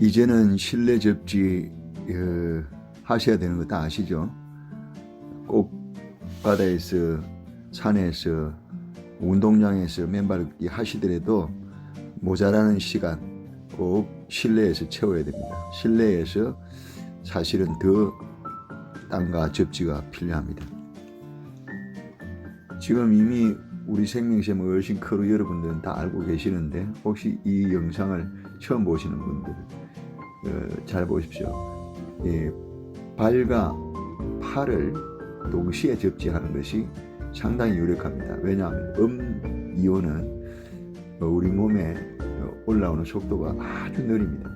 이제는 실내 접지 어, 하셔야 되는 거 다 아시죠? 꼭 바다에서 산에서 운동장에서 맨발 하시더라도 모자라는 시간 꼭 실내에서 채워야 됩니다. 실내에서 사실은 더 땅과 접지가 필요합니다. 지금 이미 우리 생명샘 어르신 크루 여러분들은 다 알고 계시는데 혹시 이 영상을 처음 보시는 분들 어, 잘 보십시오. 예, 발과 팔을 동시에 접지하는 것이 상당히 유력합니다. 왜냐하면 음 이온은 어, 우리 몸에 어, 올라오는 속도가 아주 느립니다.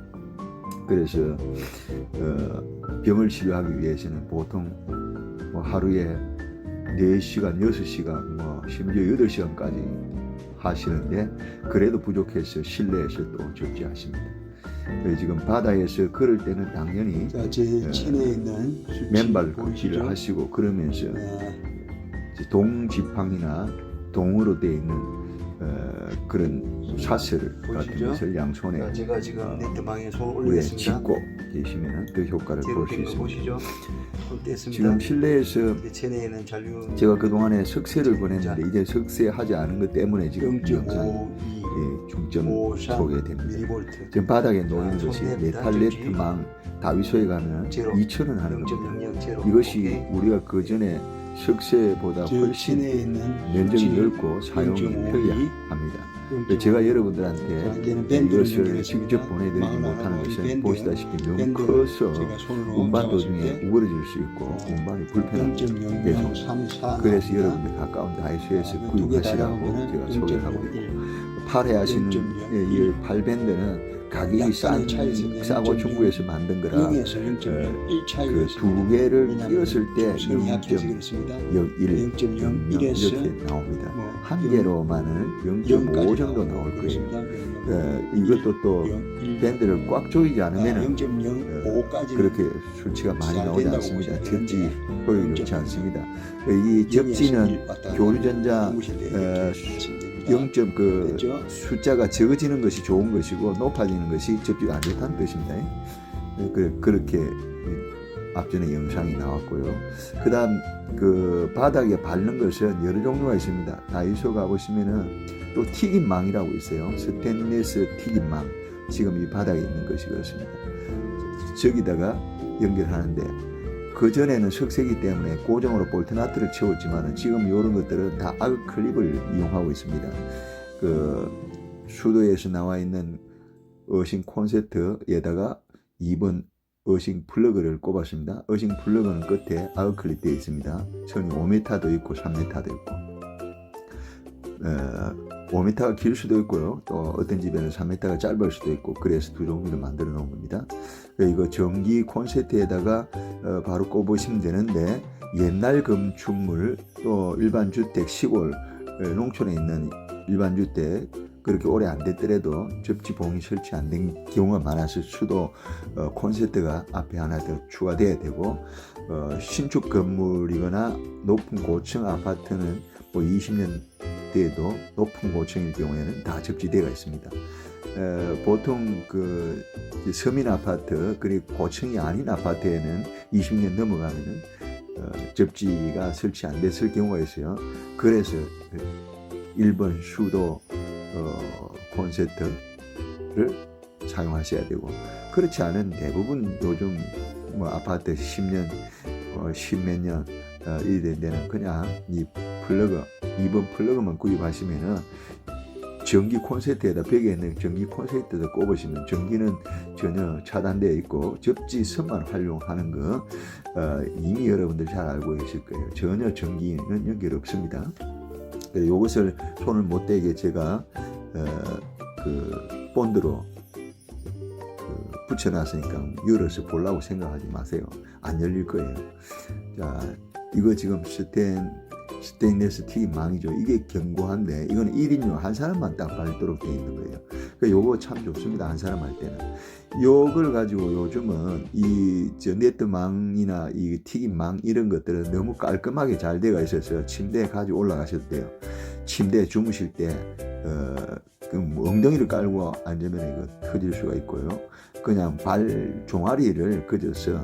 그래서 어, 병을 치료하기 위해서는 보통 뭐 하루에 4시간, 6시간, 뭐 심지어 8시간까지 하시는데 그래도 부족해서 실내에서 또 접지하십니다. 그래서 지금 바다에서 걸을 때는 당연히 자, 제 예. 체내에 있는 수치 맨발 보이시죠? 걷기를 하시고 그러면서 아, 이제 동지팡이나 동으로 되어 있는 어, 그런 사슬 같은? 것을 양손에 자, 제가 지금 네트방에 손을 위에 올리겠습니다. 짚고 계시면 그 효과를 볼 수 제로 거 있습니다. 보시죠? 손 뗐습니다. 지금 실내에서 이게 체내에는 잔류 제가 그동안에 석쇠를 보냈는데 이제 석쇠하지 않은 것 때문에 지금 이 영상이 0.52 예, 중점 53 속에 됩니다. 지금 바닥에 자, 것이 손대입니다. 메탈레트망 다위소에 가면 제로. 2,000원 하는 겁니다. 0.00 제로 이것이 오케이. 우리가 그 전에 석쇠보다 저 훨씬 면적이 넓고 사용이 0.52, 편리합니다. 0.52. 제가 자, 여러분들한테 밴드를 이것을. 직접 보내드리지 못하는 것은 보시다시피 너무 커서 운반 도중에 때 우그러질 수 있고 운반이 불편합니다. 0.0034 그래서 여러분들 가까운 다이소에서 아, 구입하시라고 제가 소개를 하고 있고 팔에 하시는 0.01. 예, 이 팔밴드는 가격이 싼. 싸고 0.01. 중국에서 만든 거라 0에서 0.1 차이가 그두 개를 끼웠을 때 손이 약해서 0.01 그렇습니다. 0.1 0.01에서 이렇게 나옵니다. 뭐 한 개로만은 0.5 정도 나올 거예요. 어, 이것도 또 밴드를 꽉 조이지 않으면 0.05까지 그렇게 수치가 많이 잘 나오지 않습니다. 되는데 효율이 좋지 않습니다. 이 접지는 교류전자 어, 0. 그 됐죠? 숫자가 적어지는 것이 좋은 것이고 높아지는 것이 접지가 안 좋다는 뜻입니다. 예, 그, 그렇게 앞전에 영상이 나왔고요. 그 다음 그 바닥에 바르는 것은 여러 종류가 있습니다. 다이소 가보시면은 또 튀김망이라고 있어요. 스테인리스 튀김망. 지금 이 바닥에 있는 것이 그렇습니다. 저기다가 연결하는데 그 전에는 석쇠기 때문에 고정으로 볼트나트를 채웠지만 지금 이런 것들은 다 아크 클립을 이용하고 있습니다. 그 수도에서 나와 있는 어싱 콘센트에다가 2번 어싱 플러그를 꼽았습니다. 어싱 플러그는 끝에 아크 클립 되어 있습니다. 선이 5m도 있고 3m도 있고 어, 5m가 길 수도 있고요. 또 어떤 집에는 3m가 짧을 수도 있고 그래서 두 종류를 만들어 놓은 겁니다. 이거 전기 콘센트에다가 어, 바로 꼽으시면 되는데 옛날 건축물 또 일반 주택 시골 어, 농촌에 있는 일반 주택 그렇게 오래 안 됐더라도 접지 봉이 설치 안 된 경우가 많아서 수도 어, 콘센트가 앞에 하나 더 추가돼야 되고 어, 신축 건물이거나 높은 고층 아파트는 뭐 20년 돼도 높은 고층일 경우에는 다 접지대가 있습니다. 어, 보통 그 서민 아파트 그리고 고층이 아닌 아파트에는 20년 넘어가면은 어, 접지가 설치 안 됐을 경우가 있어요. 그래서 그 1번 수도 어, 콘센트를 사용하셔야 되고 그렇지 않은 대부분 요즘 뭐 아파트 10년 어, 10몇 년 어, 이런 데는 그냥 이 플러그 2번 플러그만 구입하시면은 전기 콘센트에다 벽에 있는 전기 콘센트에다 꼽으시면 전기는 전혀 차단되어 있고 접지선만 활용하는 거 어, 이미 여러분들 잘 알고 계실 거예요. 전혀 전기는 연결 없습니다. 이것을 손을 못 대게 제가 어, 그 본드로 그 붙여놨으니까 열어서 보려고 생각하지 마세요. 안 열릴 거예요. 자, 이거 지금 스텐 스테인레스 튀김망이죠. 이게 견고한데 이거는 1인용 한 사람만 딱 밟도록 되어 있는 거예요. 그러니까 요거 참 좋습니다. 한 사람 할 때는. 요걸 가지고 요즘은 이저 네트망이나 이 튀김망 이런 것들은 너무 깔끔하게 잘 되어 있어서 침대에 가지고 올라가셔도 돼요. 침대에 주무실 때 어, 그뭐 엉덩이를 깔고 앉으면 이거 터질 수가 있고요. 그냥 발 종아리를 그져서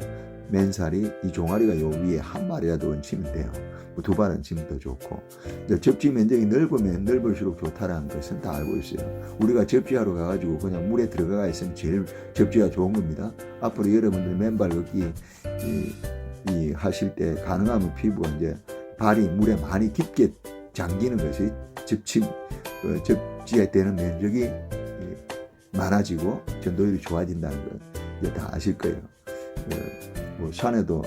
맨살이 이 종아리가 요 위에 한 마리라도 얹히면 돼요. 뭐 두 발은 치면 더 좋고 이제 접지 면적이 넓으면 넓을수록 좋다라는 것은 다 알고 있어요. 우리가 접지하러 가가지고 그냥 물에 들어가 있으면 제일 접지가 좋은 겁니다. 앞으로 여러분들 맨발 걷기 이, 이 하실 때 가능하면 피부가 이제 발이 물에 많이 깊게 잠기는 것이 접지 어, 접지에 되는 면적이 이, 많아지고 전도율이 좋아진다는 것 이제 다 아실 거예요. 어, 뭐 산에도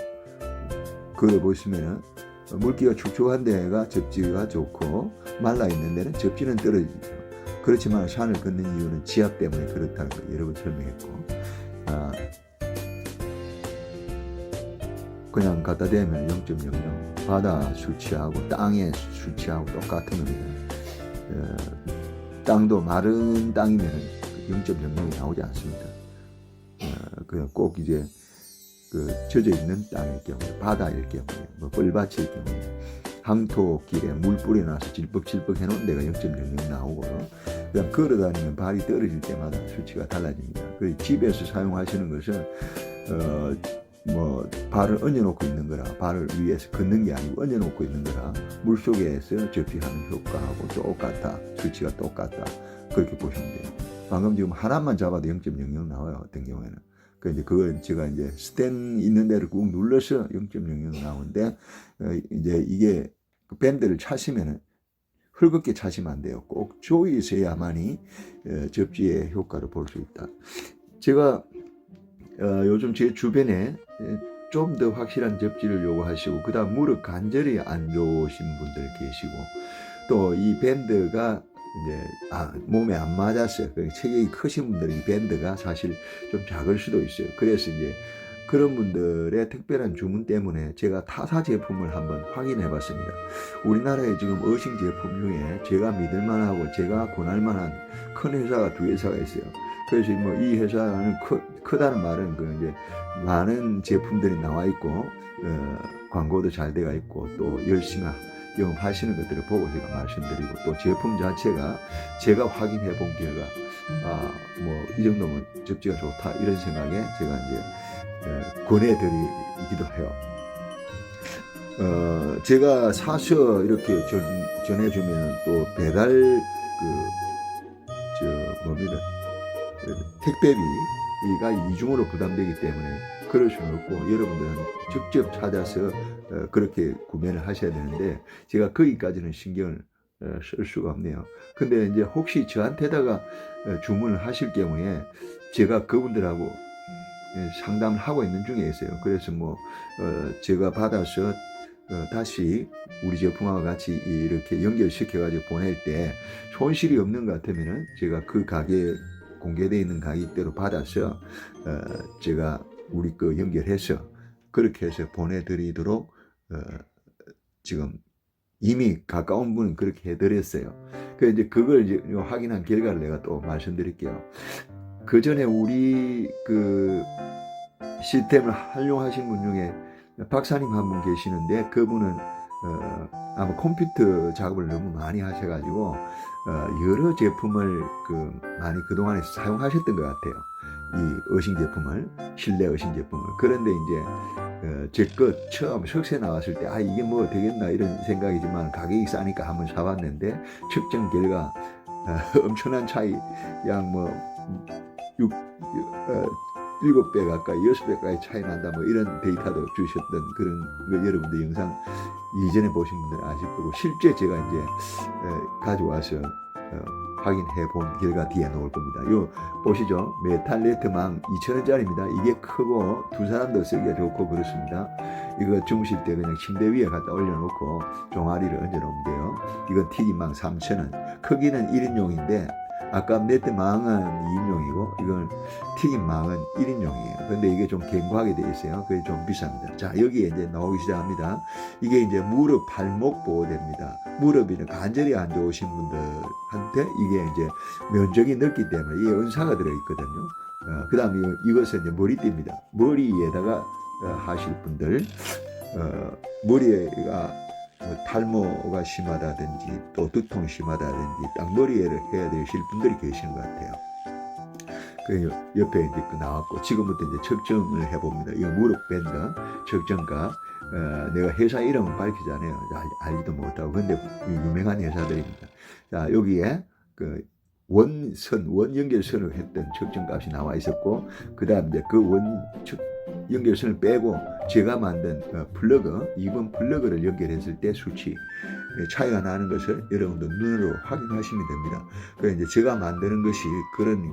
그걸 보시면은 물기가 축축한 데가 접지가 좋고 말라 있는 데는 접지는 떨어지죠. 그렇지만 산을 걷는 이유는 지압 때문에 그렇다는 거 여러 번 설명했고 아, 그냥 갖다 대면 0.00 바다 수치하고 땅의 수치하고 똑같은 겁니다. 어, 땅도 마른 땅이면 0.00이 나오지 않습니다. 어, 그냥 꼭 이제 그 젖어 있는 땅일 경우에 바다일 경우에 뭐 뻘밭일 경우에 항토길에 물 뿌려놔서 질퍽질퍽 해놓은 데가 0.00 나오고요. 그냥 걸어다니면 발이 떨어질 때마다 수치가 달라집니다. 그래서 집에서 사용하시는 것은 어, 뭐 발을 얹어놓고 있는 거라 발을 위에서 걷는 게 아니고 얹어놓고 있는 거라 물 속에서 접히하는 효과하고 똑같다 수치가 똑같다 그렇게 보시면 돼요. 방금 지금 하나만 잡아도 0.00 나와요 어떤 경우에는. 그 이제 그걸 제가 이제 스탠 있는 데를 꾹 눌러서 0.00 나오는데 어, 이제 이게 그 밴드를 차시면은 헐겁게 차시면 안 돼요. 꼭 조이셔야만이 어, 접지의 효과를 볼 수 있다. 제가 어, 요즘 제 주변에 좀 더 확실한 접지를 요구하시고 그다음 무릎 관절이 안 좋으신 분들 계시고 또 이 밴드가 이제 아, 몸에 안 맞았어요. 그 체격이 크신 분들은 이 밴드가 사실 좀 작을 수도 있어요. 그래서 이제 그런 분들의 특별한 주문 때문에 제가 타사 제품을 한번 확인해 봤습니다. 우리나라에 지금 어싱 제품 중에 제가 믿을 만하고 제가 권할 만한 큰 회사가 두 회사가 있어요. 그래서 뭐 이 회사는 크, 크다는 말은 그 이제 많은 제품들이 나와 있고 어, 광고도 잘 돼가 있고 또 열심히 영업하시는 것들을 보고 제가 말씀드리고 또 제품 자체가 제가 확인해 본 결과 아 뭐 이 정도면 접지가 좋다 이런 생각에 제가 이제 에, 권해드리기도 해요. 어 제가 사서 이렇게 전, 전해주면 또 배달 그 저 뭡니다 그 택배비 가 이중으로 부담되기 때문에 그럴 수는 없고 여러분들은 직접 찾아서 어, 그렇게 구매를 하셔야 되는데 제가 거기까지는 신경을 어, 쓸 수가 없네요. 근데 이제 혹시 저한테다가 어, 주문을 하실 경우에 제가 그분들하고 예, 상담을 하고 있는 중에 있어요. 그래서 뭐 어, 제가 받아서 어, 다시 우리 제품하고 같이 이렇게 연결시켜가지고 보낼 때 손실이 없는 것 같으면은 제가 그 가게 공개되어 있는 가격대로 받아서 어, 제가 우리 거 연결해서 그렇게 해서 보내드리도록 어, 지금 이미 가까운 분은 그렇게 해드렸어요. 그 이제 그걸 이제 확인한 결과를 내가 또 말씀드릴게요. 그 전에 우리 그 시스템을 활용하신 분 중에 박사님 한 분 계시는데 그분은 어, 아마 컴퓨터 작업을 너무 많이 하셔가지고 어, 여러 제품을 그 많이 그동안에 사용하셨던 것 같아요. 이 어싱 제품을 실내 어싱 제품을 그런데 이제 어, 제것 처음 석세 나왔을 때 아 이게 뭐 되겠나 이런 생각이지만 가격이 싸니까 한번 사봤는데 측정 결과 어, 엄청난 차이 육 어, 일곱 배 가까이 여섯 배 가까이 차이 난다 뭐 이런 데이터도 주셨던 그런 거 여러분들 영상 이전에 보신 분들은 아실 거고 실제 제가 이제 어, 가져와서 어, 확인해 본 결과 뒤에 놓을 겁니다. 요 보시죠. 메탈 네트망 2,000원짜리입니다. 이게 크고 두 사람도 쓰기가 좋고 그렇습니다. 이거 주무실 때 그냥 침대 위에 갖다 올려놓고 종아리를 얹어 놓으면 돼요. 이건 튀김망 3,000원. 크기는 1인용인데 아까 네트망은 2인용이고 이건 튀김 망은 1인용이에요. 근데 이게 좀 견고하게 돼 있어요. 그게 좀 비쌉니다. 자 여기에 이제 나오기 시작합니다. 이게 이제 무릎 발목 보호대입니다. 무릎이나 관절이 안 좋으신 분들한테 이게 이제 면적이 넓기 때문에 이게 은사가 들어있거든요. 어, 그 다음에 이것은 이제 머리띠입니다. 머리에다가 어, 하실 분들, 어, 머리가 뭐 탈모가 심하다든지 또 두통 심하다든지 딱 머리에를 해야 되실 분들이 계시는 것 같아요. 그 옆에 이제 그 나왔고 지금부터 이제 측정을 해봅니다. 이거 무릎 밴드 측정가 어, 내가 회사 이름은 밝히잖아요. 알, 알지도 못하고 근데 유명한 회사들입니다. 자 여기에 그 원선 원 연결선을 했던 측정값이 나와 있었고 그 다음 이제 그 원 연결선을 빼고 제가 만든 어, 플러그 2번 플러그를 연결했을 때 수치 예, 차이가 나는 것을 여러분도 눈으로 확인하시면 됩니다. 그 이제 제가 만드는 것이 그런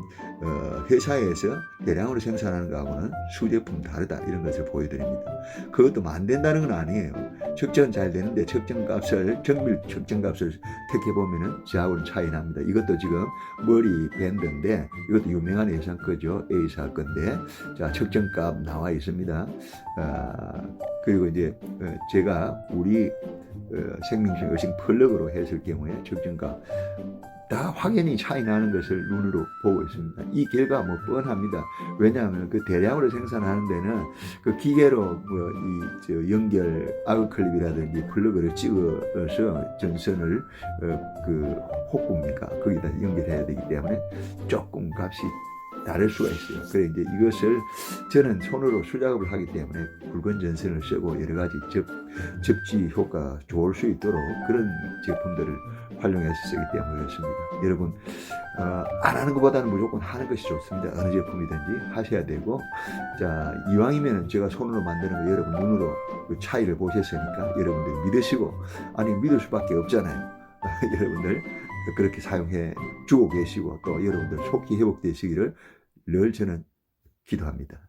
어, 회사에서 대량으로 생산하는 거하고는 수제품 다르다 이런 것을 보여드립니다. 그것도 만든다는 건 아니에요. 측정 잘 되는데 측정값을 정밀 측정값을 택해 보면은 저하고는 차이 납니다. 이것도 지금 머리 밴드인데 이것도 유명한 회사 거죠. A사 건데 자 측정값 나와 있습니다. 아, 그리고 이제 어, 제가 우리 어, 생명식 의식 플러그로 했을 경우에 측정값 다 확연히 차이 나는 것을 눈으로 보고 있습니다. 이 결과 뭐 뻔합니다. 왜냐하면 그 대량으로 생산하는 데는 그 기계로 뭐이저 연결 아그클립이라든지 플러그를 찍어서 전선을 어, 그 호구입니까 거기다 연결해야 되기 때문에 조금 값이 다를 수가 있어요. 그래 이제 이것을 저는 손으로 수작업을 하기 때문에 굵은 전선을 쓰고 여러 가지 접, 접지 효과 좋을 수 있도록 그런 제품들을 활용해서 쓰기 때문에 그렇습니다. 여러분 어, 안 하는 것보다는 무조건 하는 것이 좋습니다. 어느 제품이든지 하셔야 되고 자 이왕이면 제가 손으로 만드는 거 여러분 눈으로 그 차이를 보셨으니까 여러분들 믿으시고 아니 믿을 수밖에 없잖아요. 여러분들 그렇게 사용해 주고 계시고 또 여러분들 속히 회복되시기를 늘 저는 기도합니다.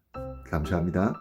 감사합니다.